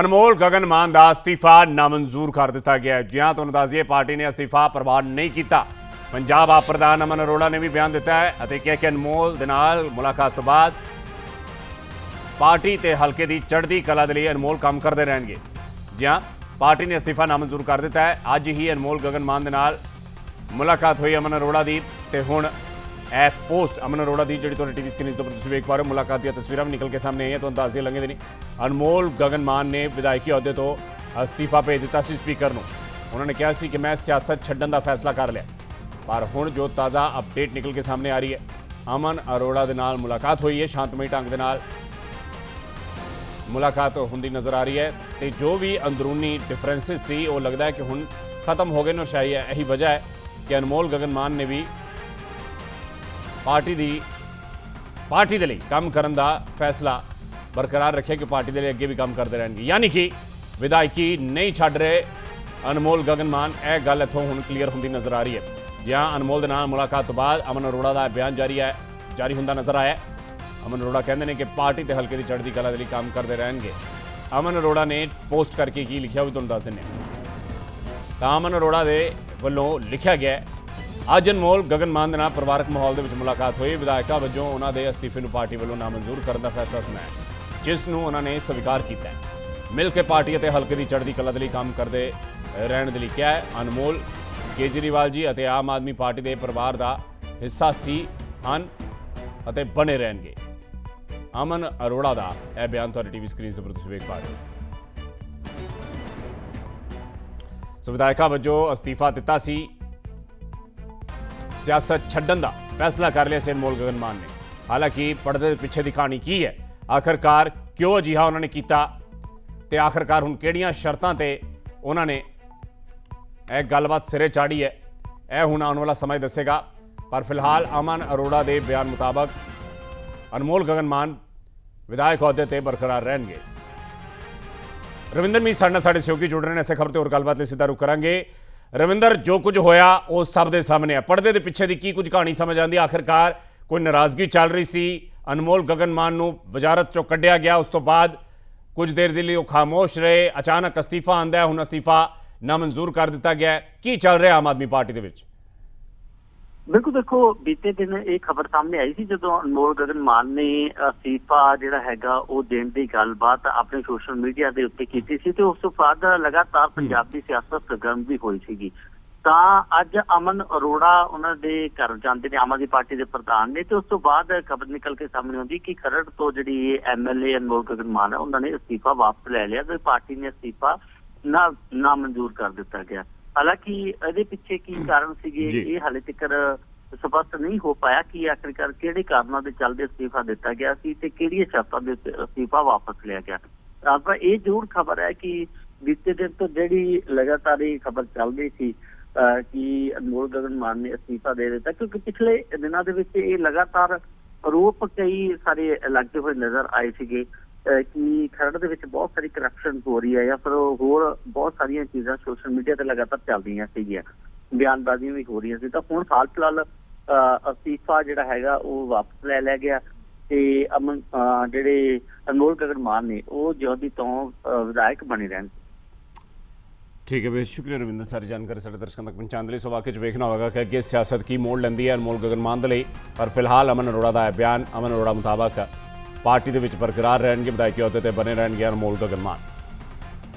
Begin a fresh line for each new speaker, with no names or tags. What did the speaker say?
ਅਨਮੋਲ ਗਗਨ ਮਾਨ ਦਾ ਅਸਤੀਫਾ ਨਾਮਨਜ਼ੂਰ ਕਰ ਦਿੱਤਾ ਗਿਆ ਹੈ। ਜਿਹਾਂ ਤੁਹਾਨੂੰ ਦੱਸ ਦਈਏ ਪਾਰਟੀ ਨੇ ਅਸਤੀਫਾ ਪ੍ਰਵਾਨ ਨਹੀਂ ਕੀਤਾ। ਪੰਜਾਬ ਆਪ ਪ੍ਰਧਾਨ ਅਮਨ ਅਰੋੜਾ ਨੇ ਵੀ ਬਿਆਨ ਦਿੱਤਾ ਹੈ ਅਤੇ ਕਿਹਾ ਕਿ ਅਨਮੋਲ ਦੇ ਨਾਲ ਮੁਲਾਕਾਤ ਤੋਂ ਬਾਅਦ ਪਾਰਟੀ ਤੇ ਹਲਕੇ ਦੀ ਚੜ੍ਹਦੀ ਕਲਾ ਦੇ ਲਈ ਅਨਮੋਲ ਕੰਮ ਕਰਦੇ ਰਹਿਣਗੇ। ਜਿਹਾਂ ਪਾਰਟੀ ਨੇ ਅਸਤੀਫਾ ਨਾਮਨਜ਼ੂਰ ਕਰ ਦਿੱਤਾ ਹੈ। ਅੱਜ ਹੀ ਅਨਮੋਲ ਗਗਨ ਮਾਨ ਦੇ ਨਾਲ ਮੁਲਾਕਾਤ ਹੋਈ ਅਮਨ ਅਰੋੜਾ ਦੀ ਤੇ ਹੁਣ ਇਹ ਪੋਸਟ ਅਮਨ ਅਰੋੜਾ ਦੀ ਜਿਹੜੀ ਤੁਹਾਡੇ ਟੀਵੀ ਸਕਰੀਨ ਤੋਂ ਤੁਸੀਂ ਵੇਖ ਪਾ ਰਹੇ ਹੋ। ਮੁਲਾਕਾਤ ਦੀਆਂ ਤਸਵੀਰਾਂ ਵੀ ਨਿਕਲ ਕੇ ਸਾਹਮਣੇ ਆਈਆਂ, ਤੁਹਾਨੂੰ ਦੱਸ ਦਈਏ ਲੰਘੇ ਦਿਨੀ ਅਨਮੋਲ ਗਗਨ ਮਾਨ ਨੇ ਵਿਧਾਇਕੀ ਅਹੁਦੇ ਤੋਂ ਅਸਤੀਫਾ ਭੇਜ ਦਿੱਤਾ ਸੀ ਸਪੀਕਰ ਨੂੰ। ਉਹਨਾਂ ਨੇ ਕਿਹਾ ਸੀ ਕਿ ਮੈਂ ਸਿਆਸਤ ਛੱਡਣ ਦਾ ਫੈਸਲਾ ਕਰ ਲਿਆ। ਪਰ ਹੁਣ ਜੋ ਤਾਜ਼ਾ ਅਪਡੇਟ ਨਿਕਲ ਕੇ ਸਾਹਮਣੇ ਆ ਰਹੀ ਹੈ, ਅਮਨ ਅਰੋੜਾ ਦੇ ਨਾਲ ਮੁਲਾਕਾਤ ਹੋਈ ਹੈ, ਸ਼ਾਂਤਮਈ ਢੰਗ ਦੇ ਨਾਲ। ਮੁਲਾਕਾਤ ਹੁੰਦੀ ਨਜ਼ਰ ਆ ਰਹੀ ਹੈ ਤੇ ਜੋ ਵੀ ਅੰਦਰੂਨੀ ਡਿਫਰੈਂਸਸ ਸੀ, ਉਹ ਲੱਗਦਾ ਹੈ ਕਿ ਹੁਣ ਖਤਮ ਹੋ ਗਏ ਨੇ। ਸ਼ਾਇਦ ਇਹੀ ਵਜ੍ਹਾ ਹੈ ਕਿ ਅਨਮੋਲ ਗਗਨ ਮਾਨ ਨੇ ਵੀ ਪਾਰਟੀ ਦੀ ਪਾਰਟੀ ਦੇ ਲਈ ਕੰਮ ਕਰਨ ਦਾ ਫੈਸਲਾ ਬਰਕਰਾਰ ਰੱਖਿਆ ਕਿ ਪਾਰਟੀ ਦੇ ਲਈ ਅੱਗੇ ਵੀ ਕੰਮ ਕਰਦੇ ਰਹਿਣਗੇ। ਯਾਨੀ ਕਿ ਵਿਧਾਇਕੀ ਨਹੀਂ ਛੱਡ ਰਹੇ ਅਨਮੋਲ ਗਗਨ ਮਾਨ ਇਹ ਗੱਲ ਇੱਥੋਂ ਹੁਣ ਕਲੀਅਰ ਹੁੰਦੀ ਨਜ਼ਰ ਆ ਰਹੀ ਹੈ। ਜਿਹਾਂ ਅਨਮੋਲ ਦੇ ਨਾਲ ਮੁਲਾਕਾਤ ਤੋਂ ਬਾਅਦ ਅਮਨ ਅਰੋੜਾ ਦਾ ਬਿਆਨ ਜਾਰੀ ਹੈ, ਜਾਰੀ ਹੁੰਦਾ ਨਜ਼ਰ ਆਇਆ। ਅਮਨ ਅਰੋੜਾ ਕਹਿੰਦੇ ਨੇ ਕਿ ਪਾਰਟੀ ਤੇ ਹਲਕੇ ਦੀ ਚੜ੍ਹਦੀ ਕਲਾ ਦੇ ਲਈ ਕੰਮ ਕਰਦੇ ਰਹਿਣਗੇ। ਅਮਨ ਅਰੋੜਾ ਨੇ ਪੋਸਟ ਕਰਕੇ ਕੀ ਲਿਖਿਆ ਉਹ ਵੀ ਤੁਹਾਨੂੰ ਦੱਸ ਦਿੰਦੇ ਤਾਂ ਅਮਨ ਅਰੋੜਾ ਦੇ ਵੱਲੋਂ ਲਿਖਿਆ ਗਿਆ ਅੱਜ ਅਨਮੋਲ ਗਗਨ ਮਾਨ ਦੇ ਨਾਲ ਪਰਿਵਾਰਕ ਮਾਹੌਲ ਦੇ ਵਿੱਚ ਮੁਲਾਕਾਤ ਹੋਈ। ਵਿਧਾਇਕਾ ਵਜੋਂ ਉਹਨਾਂ ਦੇ ਅਸਤੀਫੇ ਨੂੰ ਪਾਰਟੀ ਵੱਲੋਂ ਨਾਮਨਜ਼ੂਰ ਕਰਨ ਦਾ ਫੈਸਲਾ ਸੁਣਾਇਆ। ਜਿਸ ਨੂੰ ਉਹਨਾਂ ਨੇ ਸਵੀਕਾਰ ਕੀਤਾ ਮਿਲ ਕੇ ਪਾਰਟੀ ਅਤੇ ਹਲਕੇ ਦੀ ਚੜ੍ਹਦੀ ਕਲਾ ਦੇ ਲਈ ਕੰਮ ਕਰਦੇ ਰਹਿਣ ਦੇ ਲਈ ਕਿਹਾ ਹੈ। ਅਨਮੋਲ, ਕੇਜਰੀਵਾਲ ਜੀ ਅਤੇ ਆਮ ਆਦਮੀ ਪਾਰਟੀ ਦੇ ਪਰਿਵਾਰ ਦਾ ਹਿੱਸਾ ਸੀ, ਹਨ ਅਤੇ ਬਣੇ ਰਹਿਣਗੇ। ਅਮਨ ਅਰੋੜਾ ਦਾ ਇਹ ਬਿਆਨ ਤੁਹਾਡੀ ਟੀਵੀ ਸਕਰੀਨ ਤੇ ਤੁਸੀਂ ਵੇਖ ਪਾ ਰਹੇ ਹੋ। ਸੋ ਵਿਧਾਇਕਾ ਵਜੋਂ ਅਸਤੀਫਾ ਦਿੱਤਾ ਸੀ। ਸਿਆਸਤ ਛੱਡਣ ਦਾ ਫੈਸਲਾ ਕਰ ਲਿਆ ਸੀ ਅਨਮੋਲ ਗਗਨ ਮਾਨ ਨੇ ਹਾਲਾਂਕਿ ਪਰਦੇ ਦੇ ਪਿੱਛੇ ਦੀ ਕਹਾਣੀ ਕੀ ਹੈ ਆਖਰਕਾਰ ਕਿਉਂ ਅਜਿਹਾ ਉਹਨਾਂ ਨੇ ਕੀਤਾ ਤੇ ਆਖਰਕਾਰ ਹੁਣ ਕਿਹੜੀਆਂ ਸ਼ਰਤਾਂ ਤੇ ਉਹਨਾਂ ਨੇ ਇਹ ਗੱਲਬਾਤ ਸਿਰੇ ਚਾੜੀ ਹੈ ਇਹ ਹੁਣ ਆਉਣ ਵਾਲਾ ਸਮਾਂ ਹੀ ਦੱਸੇਗਾ ਪਰ ਫਿਲਹਾਲ ਅਮਨ ਅਰੋੜਾ ਦੇ ਬਿਆਨ ਮੁਤਾਬਕ ਅਨਮੋਲ ਗਗਨ ਮਾਨ ਵਿਧਾਇਕ ਅਹੁਦੇ ਤੇ ਬਰਕਰਾਰ ਰਹਿਣਗੇ ਰਵਿੰਦਰ ਮੀ ਸਾਡੇ ਨਾਲ ਸਾਡੇ ਸਹਿਯੋਗੀ ਜੁੜ ਰਹੇ ਨੇ ਇਸੇ ਖਬਰ ਤੇ ਹੋਰ ਗੱਲਬਾਤ ਲਈ ਸਿੱਧਾ ਰੁਕ ਕਰਾਂਗੇ ਰਵਿੰਦਰ, ਜੋ ਕੁਝ ਹੋਇਆ, ਉਹ ਸਭ ਦੇ ਸਾਹਮਣੇ ਆ। ਪਰਦੇ ਦੇ ਪਿੱਛੇ ਦੀ ਕੀ ਕੁਝ ਕਹਾਣੀ ਸਮਝ ਆਉਂਦੀ? ਹੈ? ਆਖਿਰਕਾਰ ਕੋਈ ਨਾਰਾਜ਼ਗੀ ਚੱਲ ਰਹੀ ਸੀ। ਅਨਮੋਲ ਗਗਨ ਮਾਨ ਨੂੰ ਵਜ਼ਾਰਤ ਚੋਂ ਕੱਢਿਆ ਗਿਆ। ਉਸ ਤੋਂ ਬਾਅਦ ਕੁਝ ਦੇਰ ਦੇ ਲਈ ਉਹ ਖਾਮੋਸ਼ ਰਹੇ। ਅਚਾਨਕ ਅਸਤੀਫਾ ਆਂਦਾ ਹੁਣ ਅਸਤੀਫਾ ਨਾਮਨਜ਼ੂਰ ਕਰ ਦਿੱਤਾ ਗਿਆ ਕੀ ਚੱਲ ਰਿਹਾ ਆਮ ਆਦਮੀ ਪਾਰਟੀ ਦੇ ਵਿੱਚ?
ਬਿਲਕੁਲ ਦੇਖੋ ਬੀਤੇ ਦਿਨ ਇਹ ਖਬਰ ਸਾਹਮਣੇ ਆਈ ਸੀ ਜਦੋਂ ਅਨਮੋਲ ਗਗਨ ਮਾਨ ਨੇ ਅਸਤੀਫਾ ਜਿਹੜਾ ਹੈਗਾ ਉਹ ਦੇਣ ਦੀ ਗੱਲਬਾਤ ਆਪਣੇ ਸੋਸ਼ਲ ਮੀਡੀਆ ਦੇ ਉੱਤੇ ਕੀਤੀ ਸੀ ਤੇ ਉਸ ਤੋਂ ਬਾਅਦ ਲਗਾਤਾਰ ਪੰਜਾਬ ਦੀ ਸਿਆਸਤ ਸਰਗਰਮ ਵੀ ਹੋਈ ਸੀਗੀ। ਤਾਂ ਅੱਜ ਅਮਨ ਅਰੋੜਾ ਉਹਨਾਂ ਦੇ ਘਰ ਜਾਂਦੇ ਨੇ ਆਮ ਆਦਮੀ ਪਾਰਟੀ ਦੇ ਪ੍ਰਧਾਨ ਨੇ ਤੇ ਉਸ ਤੋਂ ਬਾਅਦ ਖਬਰ ਨਿਕਲ ਕੇ ਸਾਹਮਣੇ ਆਉਂਦੀ ਕਿ ਖਰੜ ਤੋਂ ਜਿਹੜੀ ਐਮਐਲਏ ਅਨਮੋਲ ਗਗਨ ਮਾਨ ਹੈ ਉਹਨਾਂ ਨੇ ਅਸਤੀਫਾ ਵਾਪਸ ਲੈ ਲਿਆ ਤੇ ਪਾਰਟੀ ਨੇ ਅਸਤੀਫਾ ਨਾ ਨਾ ਮਨਜ਼ੂਰ ਕਰ ਦਿੱਤਾ ਗਿਆ। ਹਾਲਾਂਕਿ ਇਹਦੇ ਪਿੱਛੇ ਕੀ ਕਾਰਨ ਸੀਗੇ। ਇਹ ਹਾਲੇ ਤੱਕ ਸਪਸ਼ਟ ਨਹੀਂ ਹੋ ਪਾਇਆ ਕਿ ਆਖਿਰਕਾਰ ਕਿਹੜੇ ਕਾਰਨਾਂ ਦੇ ਚੱਲਦੇ ਅਸਤੀਫਾ ਦਿੱਤਾ ਗਿਆ ਸੀ ਤੇ ਕਿਹੜੀਆਂ ਸ਼ਰਤਾਂ ਦੇ ਉੱਤੇ ਅਸਤੀਫਾ ਵਾਪਸ ਲਿਆ ਗਿਆ? ਆਪਾਂ ਇਹ ਜ਼ਰੂਰ ਖਬਰ ਹੈ ਕਿ ਬੀਤੇ ਦਿਨ ਤੋਂ ਜਿਹੜੀ ਲਗਾਤਾਰ ਇਹ ਖਬਰ ਚੱਲ ਰਹੀ ਸੀ ਕਿ ਅਨਮੋਲ ਗਗਨ ਮਾਨ ਨੇ ਅਸਤੀਫਾ ਦੇ ਦਿੱਤਾ ਕਿਉਂਕਿ ਪਿਛਲੇ ਦਿਨਾਂ ਦੇ ਵਿੱਚ ਇਹ ਲਗਾਤਾਰ ਆਰੋਪ ਕਈ ਸਾਰੇ ਲੱਗਦੇ ਹੋਏ ਨਜ਼ਰ ਆਏ ਸੀਗੇ। ਕਿ ਖਰੜ ਦੇ ਵਿੱਚ ਬਹੁਤ ਸਾਰੀ ਕਰਪਸ਼ਨ ਹੋ ਰਹੀ ਹੈ ਜਾਂ ਫਿਰ ਹੋਰ ਬਹੁਤ ਸਾਰੀਆਂ ਚੀਜ਼ਾਂ ਸੋਸ਼ਲ ਮੀਡੀਆ ਤੇ ਲਗਾਤਾਰ ਚੱਲਦੀਆਂ ਸੀਗੀਆਂ, ਬਿਆਨਬਾਜ਼ੀਆਂ ਵੀ ਹੋ ਰਹੀਆਂ ਸੀ। ਤਾਂ ਹੁਣ ਹਾਲ ਫਿਲਹਾਲ ਅਸਤੀਫਾ ਜਿਹੜਾ ਹੈਗਾ ਉਹ ਵਾਪਸ ਲੈ ਲਿਆ ਗਿਆ ਤੇ ਅਮਨ ਜਿਹੜੇ ਅਨਮੋਲ ਗਗਨ ਮਾਨ ਨੇ, ਉਹ ਜੋਦੀ ਤੋਂ ਵਿਧਾਇਕ ਬਣੇ ਰਹਿਣ।
ਠੀਕ ਹੈ ਬੇ ਸ਼ੁਕਰੀਆ ਰਵਿੰਦਰ, ਸਾਰੀ ਜਾਣਕਾਰੀ ਸਾਡੇ ਦਰਸ਼ਕਾਂ ਤੱਕ ਪਹੁੰਚਾਉਣ ਲਈ। ਸੋ ਵਾਕਿਆ 'ਚ ਵੇਖਣਾ ਹੋਵੇਗਾ ਕਿ ਅੱਗੇ ਸਿਆਸਤ ਕੀ ਮੋੜ ਲੈਂਦੀ ਹੈ ਅਨਮੋਲ ਗਗਨ ਮਾਨ ਦੇ ਲਈ। ਪਰ ਫਿਲਹਾਲ ਅਮਨ ਅਰੋੜਾ ਦਾ ਬਿਆਨ, ਅਮਨ ਅਰੋੜਾ ਮੁਤਾਬਕ ਪਾਰਟੀ ਦੇ ਵਿੱਚ ਬਰਕਰਾਰ ਰਹਿਣਗੇ ਵਿਧਾਇਕੀ ਅਹੁਦੇ ਤੇ ਬਣੇ ਰਹਿਣਗੇ ਅਨਮੋਲ ਗਗਨ ਮਾਨ